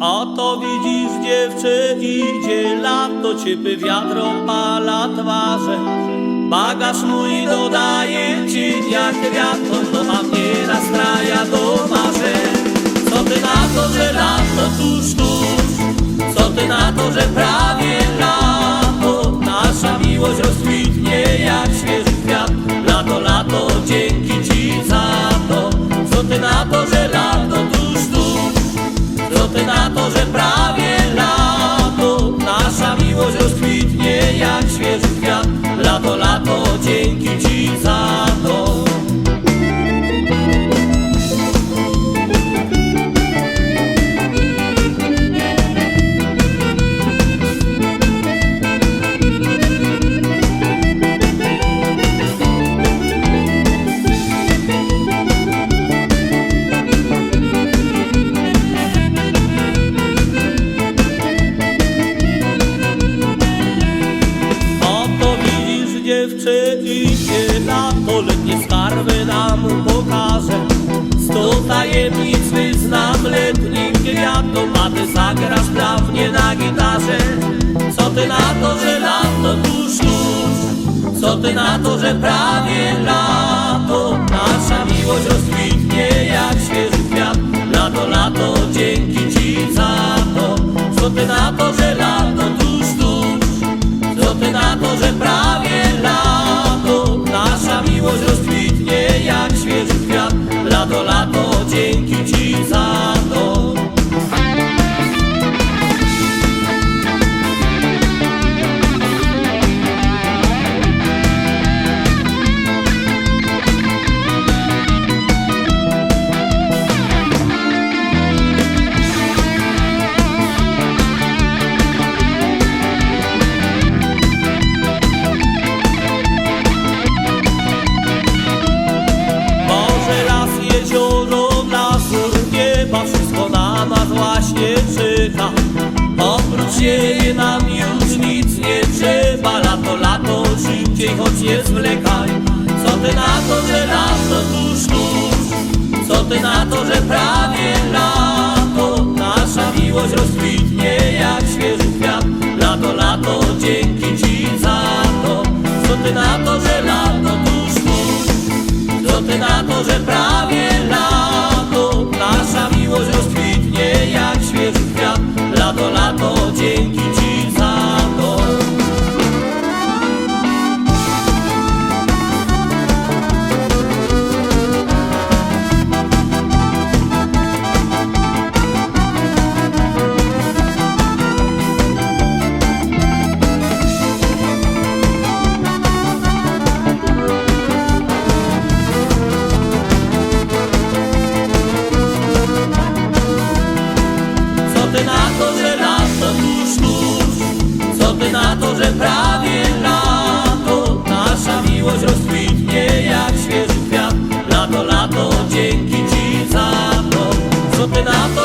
Oto widzisz dziewczę, idzie lato, ciepły wiatr opala twarze. Bagaż mój dodaje cień jak kwiatom, no a mnie nastraja do marzeń. Co ty na to, że lato tuż, tuż? Co ty na to, że prawie lato? Nasza miłość rozkwitnie jak świeży kwiat. Lato, lato, dzięki ci za to. Co ty na to, że Nasza dziewczę, idzie lato Letnie skarby nam pokażę. Sto tajemnic wyznam letnim kwiatom A ty zagrasz dla mnie na gitarze. Co ty na to, że lato tuż, tuż? Co ty na to, że prawie lato? Nasza miłość rozkwitnie nieba Wszystko na nas właśnie czyha Oprócz siebie nam już nic nie trzeba. Lato, lato, szybciej, choć nie zwlekaj. Co ty na to, że lato tuż, tuż Co ty na to, że prawie up and out